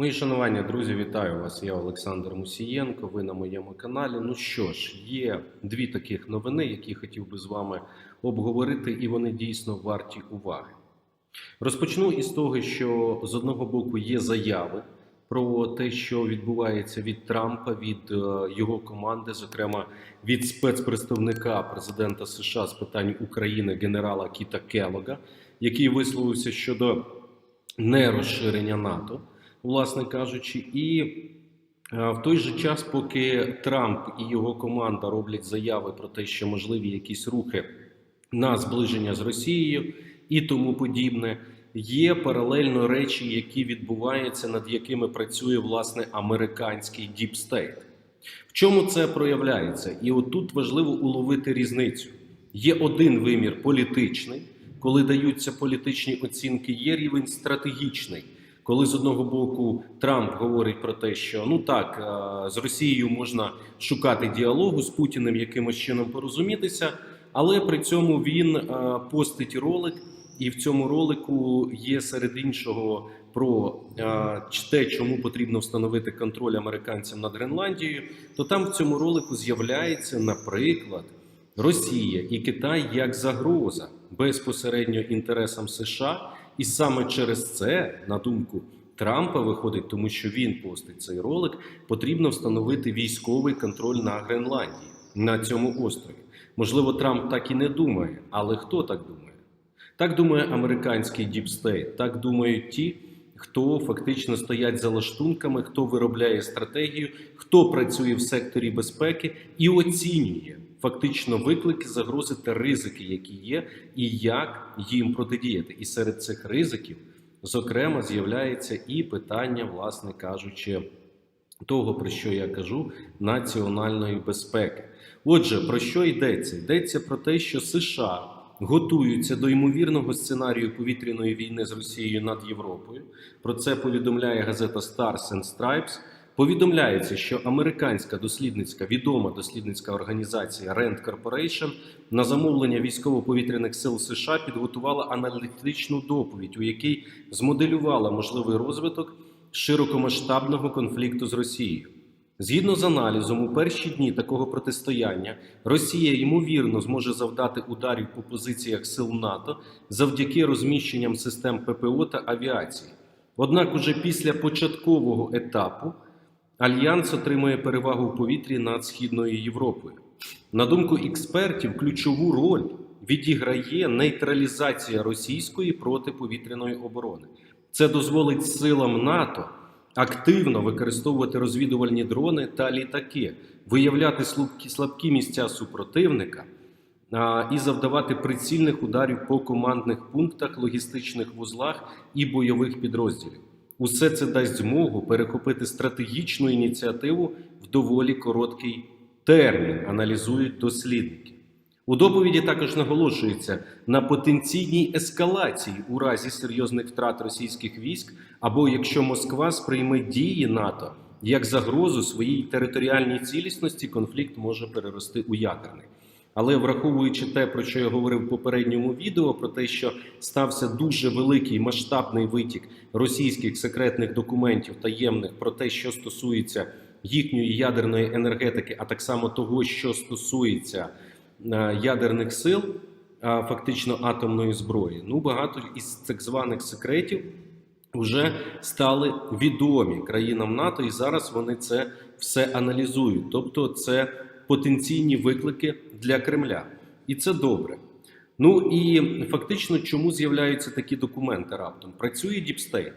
Мої шанування, друзі, вітаю вас. Я Олександр Мусієнко. Ви на моєму каналі. Ну що ж, є дві таких новини, які хотів би з вами обговорити, і вони дійсно варті уваги. Розпочну із того, що з одного боку є заяви про те, що відбувається від Трампа, від е, його команди, зокрема від спецпредставника президента США з питань України генерала Кіта Келога, який висловився щодо нерозширення НАТО, власне кажучи, і е, в той же час, поки Трамп і його команда роблять заяви про те, що можливі якісь рухи на зближення з Росією і тому подібне, є паралельно речі, які відбуваються, над якими працює власне американський діпстейт. В чому це проявляється? І отут важливо уловити різницю. Є один вимір політичний, коли даються політичні оцінки, є рівень стратегічний. Коли з одного боку Трамп говорить про те, що ну так е, з Росією можна шукати діалогу з Путіним якимось чином порозумітися, але при цьому він е, постить ролик, і в цьому ролику є серед іншого про е, те, чому потрібно встановити контроль американцям над Гренландією, то там в цьому ролику з'являється, наприклад, Росія і Китай як загроза безпосередньо інтересам США, і саме через це, на думку Трампа, виходить, тому що він постить цей ролик, потрібно встановити військовий контроль на Гренландії на цьому острові. Можливо, Трамп так і не думає, але хто так думає? Так думає американський діпстейт, так думають ті, хто фактично стоять за лаштунками, хто виробляє стратегію, хто працює в секторі безпеки і оцінює фактично виклики, загрози та ризики, які є, і як їм протидіяти. І серед цих ризиків, зокрема, з'являється і питання, власне кажучи, того, про що я кажу, національної безпеки. Отже, про що йдеться? Йдеться про те, що США готуються до ймовірного сценарію повітряної війни з Росією над Європою. Про це повідомляє газета Stars and Stripes. Повідомляється, що американська дослідницька відома дослідницька організація Rand Corporation на замовлення військово-повітряних сил США підготувала аналітичну доповідь, у якій змоделювала можливий розвиток широкомасштабного конфлікту з Росією. Згідно з аналізом, у перші дні такого протистояння Росія ймовірно зможе завдати ударів по позиціях сил НАТО завдяки розміщенням систем ППО та авіації. Однак, уже після початкового етапу альянс отримує перевагу в повітрі над Східною Європою. На думку експертів, ключову роль відіграє нейтралізація російської протиповітряної оборони. Це дозволить силам НАТО активно використовувати розвідувальні дрони та літаки, виявляти слабкі, місця супротивника і завдавати прицільних ударів по командних пунктах, логістичних вузлах і бойових підрозділів. Усе це дасть змогу перехопити стратегічну ініціативу в доволі короткий термін, аналізують дослідники. У доповіді також наголошується на потенційній ескалації у разі серйозних втрат російських військ, або якщо Москва сприйме дії НАТО як загрозу своїй територіальній цілісності, конфлікт може перерости у ядерний. Але враховуючи те, про що я говорив в попередньому відео, про те, що стався дуже великий масштабний витік російських секретних документів таємних про те, що стосується їхньої ядерної енергетики, а так само того, що стосується ядерних сил, фактично атомної зброї, ну багато із так званих секретів вже стали відомі країнам НАТО, і зараз вони це все аналізують. Тобто, це потенційні виклики для Кремля, і це добре. Ну і фактично, чому з'являються такі документи раптом? Працює Діпстейт.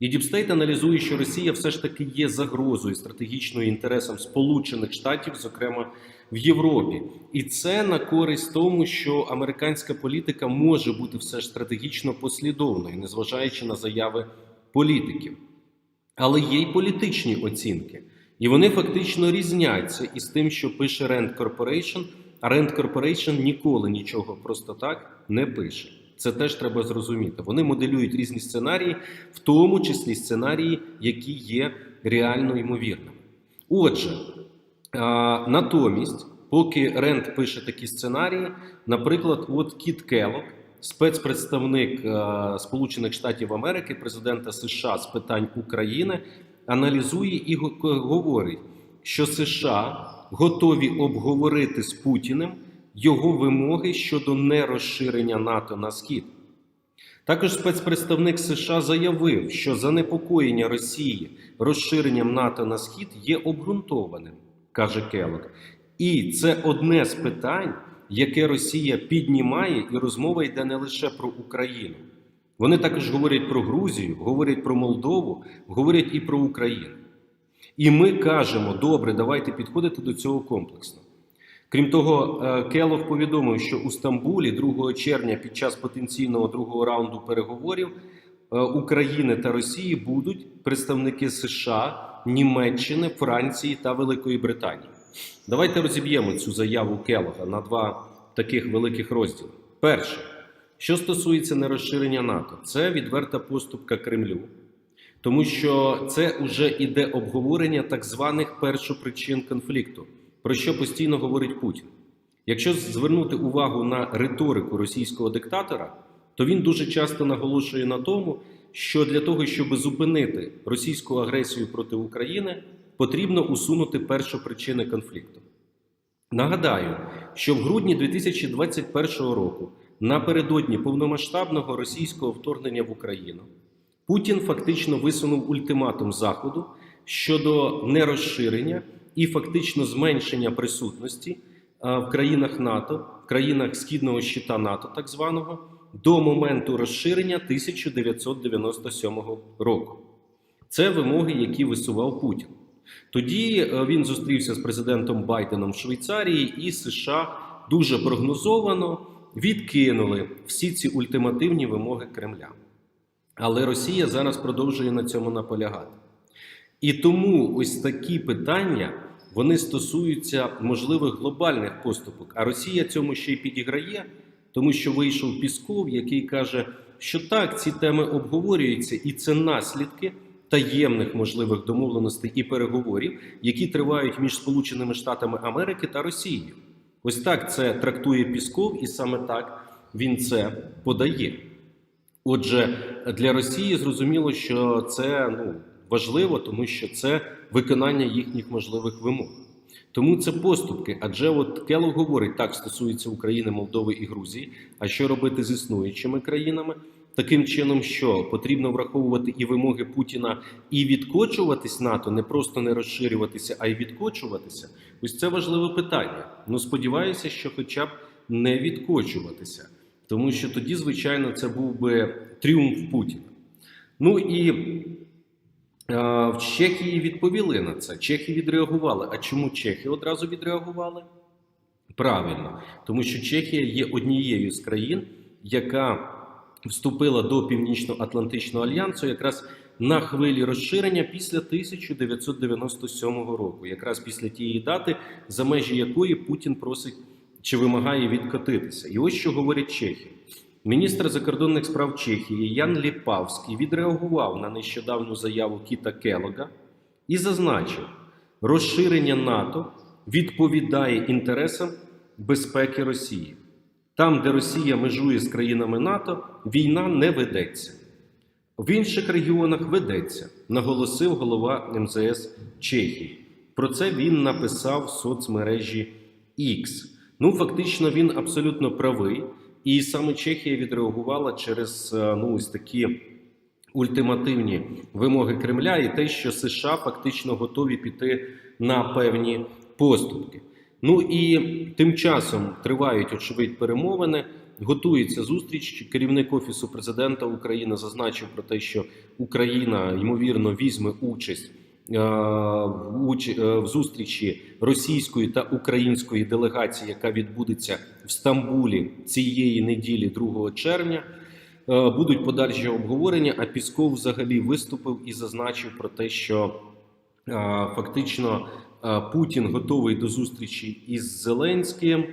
І Діпстейт аналізує, що Росія все ж таки є загрозою стратегічною інтересам Сполучених Штатів, зокрема в Європі, і це на користь тому, що американська політика може бути все ж стратегічно послідовною, незважаючи на заяви політиків. Але є й політичні оцінки, і вони фактично різняться із тим, що пише Rand Corporation, а Rand Corporation ніколи нічого просто так не пише. Це теж треба зрозуміти. Вони моделюють різні сценарії, в тому числі сценарії, які є реально ймовірними. Отже, натомість, поки Ренд пише такі сценарії, наприклад, от Кіт Келлог, спецпредставник е, Сполучених Штатів Америки, президента США з питань України, аналізує і говорить, що США готові обговорити з Путіним його вимоги щодо нерозширення НАТО на схід. Також спецпредставник США заявив, що занепокоєння Росії розширенням НАТО на схід є обґрунтованим, каже Келлог. І це одне з питань, яке Росія піднімає, і розмова йде не лише про Україну. Вони також говорять про Грузію, говорять про Молдову, говорять і про Україну. І ми кажемо: добре, давайте підходити до цього комплексно. Крім того, е, Келох повідомив, що у Стамбулі 2 червня під час потенційного другого раунду переговорів України та Росії будуть представники США, Німеччини, Франції та Великої Британії. Давайте розіб'ємо цю заяву Келога на два таких великих розділи. Перше, що стосується нерозширення НАТО, це відверта поступка Кремлю, тому що це вже іде обговорення так званих першопричин конфлікту, про що постійно говорить Путін. Якщо звернути увагу на риторику російського диктатора, то він дуже часто наголошує на тому, що для того, щоб зупинити російську агресію проти України, потрібно усунути першопричини конфлікту. Нагадаю, що в грудні 2021 року, напередодні повномасштабного російського вторгнення в Україну, Путін фактично висунув ультиматум Заходу щодо нерозширення і фактично зменшення присутності в країнах НАТО, в країнах східного щита НАТО, так званого, до моменту розширення 1997 року. Це вимоги, які висував Путін. Тоді е, він зустрівся з президентом Байденом в Швейцарії, і США дуже прогнозовано відкинули всі ці ультимативні вимоги Кремля. Але Росія зараз продовжує на цьому наполягати. І тому ось такі питання вони стосуються можливих глобальних поступок. А Росія цьому ще й підіграє, тому що вийшов Пісков, який каже, що так, ці теми обговорюються, і це наслідки таємних можливих домовленостей і переговорів, які тривають між Сполученими Штатами Америки та Росією. Ось так це трактує Пісков, і саме так він це подає. Отже, для Росії зрозуміло, що це ну, важливо, тому що це виконання їхніх можливих вимог. Тому це поступки. Адже от Келлог говорить, так стосується України, Молдови і Грузії. А що робити з існуючими країнами? Таким чином, що потрібно враховувати і вимоги Путіна і відкочуватись НАТО, не просто не розширюватися, а й відкочуватися. Ось це важливе питання. Ну сподіваюся, що хоча б не відкочуватися, тому що тоді, звичайно, це був би тріумф Путіна. Ну і в Чехії відповіли на це. Чехи відреагували. А чому чехи одразу відреагували? Правильно, тому що Чехія є однією з країн, яка вступила до Північно-Атлантичного альянсу якраз на хвилі розширення після 1997 року, якраз після тієї дати, за межі якої Путін просить чи вимагає відкотитися. І ось що говорять чехи. Міністр закордонних справ Чехії Ян Ліпавський відреагував на нещодавню заяву Кіта Келога і зазначив, розширення НАТО відповідає інтересам безпеки Росії. Там, де Росія межує з країнами НАТО, війна не ведеться. В інших регіонах ведеться, наголосив голова МЗС Чехії. Про це він написав в соцмережі X. Ну, фактично, він абсолютно правий. І саме Чехія відреагувала через е, ну, ось такі ультимативні вимоги Кремля і те, що США фактично готові піти на певні поступки. Ну і тим часом тривають очевидь перемовини. Готується зустріч. Керівник офісу президента України зазначив про те, що Україна ймовірно візьме участь в уч- е, в зустрічі російської та української делегації, яка відбудеться в Стамбулі цієї неділі, 2 червня. Е, Будуть подальші обговорення. А Пісков взагалі виступив і зазначив про те, що е, фактично е, Путін готовий до зустрічі із Зеленським,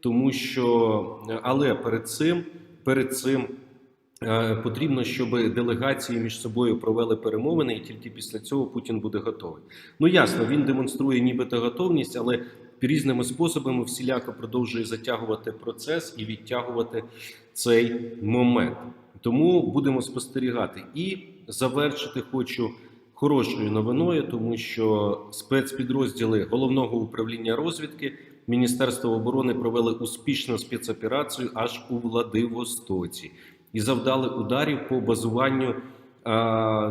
тому що е, але перед цим перед цим е, потрібно, щоб делегації між собою провели перемовини, і тільки після цього Путін буде готовий. Ну ясно, він демонструє нібито готовність, але різними способами всіляко продовжує затягувати процес і відтягувати цей момент. Тому будемо спостерігати. І завершити хочу хорошою новиною, тому що спецпідрозділи головного управління розвідки Міністерства оборони провели успішну спецоперацію аж у Владивостоці і завдали ударів по базуванню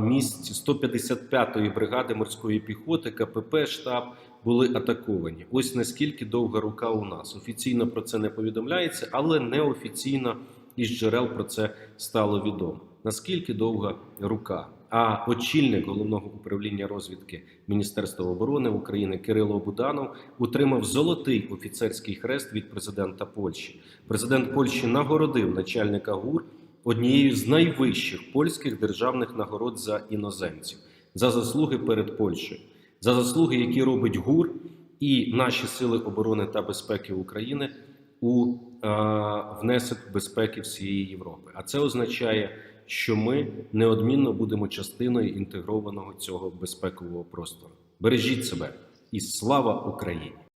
місць 155-ї бригади морської піхоти, КПП, штаб були атаковані. Ось наскільки довга рука у нас. Офіційно про це не повідомляється, але неофіційно із джерел про це стало відомо. Наскільки довга рука? А очільник головного управління розвідки Міністерства оборони України Кирило Буданов отримав золотий офіцерський хрест від президента Польщі. Президент Польщі нагородив начальника ГУР однією з найвищих польських державних нагород за іноземців за заслуги перед Польщею, за заслуги, які робить ГУР і наші сили оборони та безпеки України у е, внесок безпеки всієї Європи. А це означає, що ми неодмінно будемо частиною інтегрованого цього безпекового простору. Бережіть себе і слава Україні!